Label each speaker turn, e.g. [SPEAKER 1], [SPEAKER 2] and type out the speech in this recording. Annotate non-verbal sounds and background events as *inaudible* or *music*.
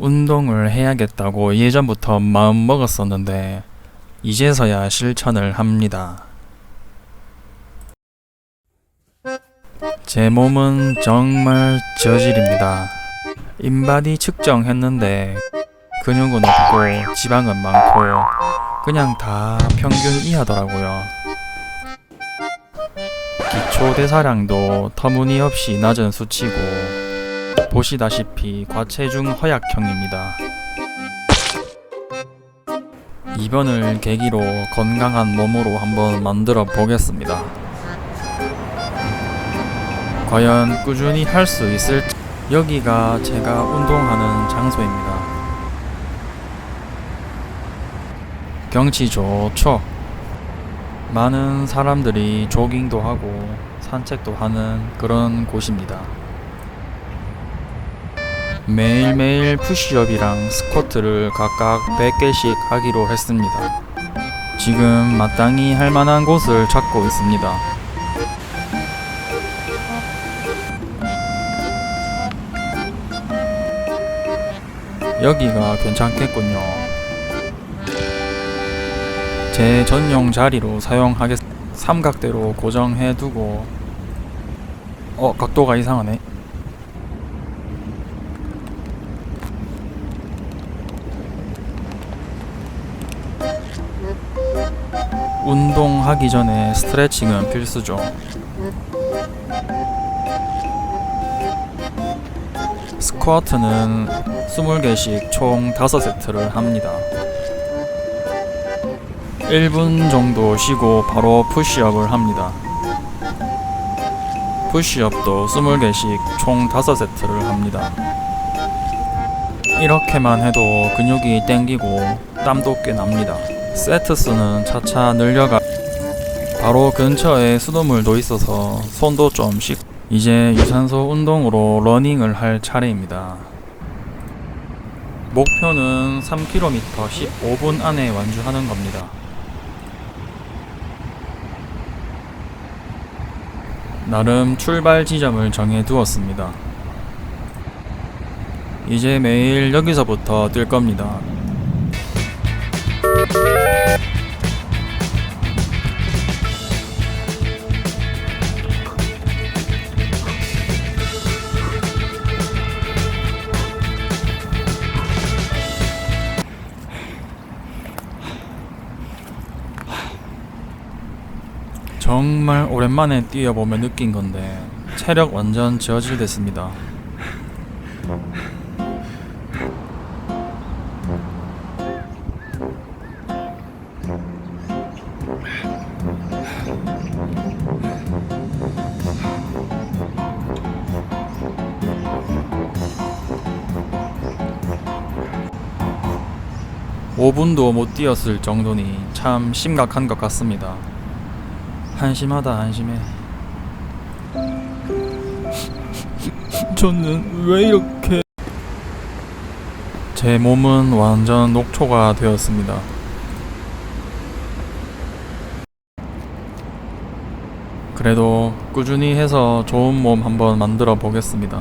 [SPEAKER 1] 운동을 해야겠다고 예전부터 마음 먹었었는데 이제서야 실천을 합니다. 제 몸은 정말 저질입니다. 인바디 측정했는데 근육은 없고 지방은 많고 그냥 다 평균 이하더라고요. 기초 대사량도 터무니없이 낮은 수치고 보시다시피 과체중 허약형입니다. 이번을 계기로 건강한 몸으로 한번 만들어 보겠습니다. 과연 꾸준히 할 수 있을지 여기가 제가 운동하는 장소입니다. 경치 좋죠? 많은 사람들이 조깅도 하고 산책도 하는 그런 곳입니다. 매일매일 푸시업이랑 스쿼트를 각각 100개씩 하기로 했습니다. 지금 마땅히 할 만한 곳을 찾고 있습니다. 여기가 괜찮겠군요. 제 전용 자리로 사용하겠 삼각대로 고정해 두고 어 각도가 이상하네. 운동하기 전에 스트레칭은 필수죠. 스쿼트는 20개씩 총 5세트를 합니다. 1분 정도 쉬고 바로 푸시업을 합니다. 푸시업도 20개씩 총 5세트를 합니다. 이렇게만 해도 근육이 땡기고 땀도 꽤 납니다. 세트 수는 차차 늘려가 바로 근처에 수돗물도 있어서 손도 좀 씻고 이제 유산소 운동으로 러닝을 할 차례입니다. 목표는 3km 15분 안에 완주하는 겁니다. 나름 출발 지점을 정해 두었습니다. 이제 매일 여기서부터 뛸 겁니다. 정말 오랜만에 뛰어보며 느낀 건데 체력 완전 저질 됐습니다. 오분도 못 뛰었을 정도니 참 심각한 것 같습니다. 한심하다 한심해 *laughs* 저는 왜 이렇게 제 몸은 완전 녹초가 되었습니다 그래도 꾸준히 해서 좋은 몸 한번 만들어 보겠습니다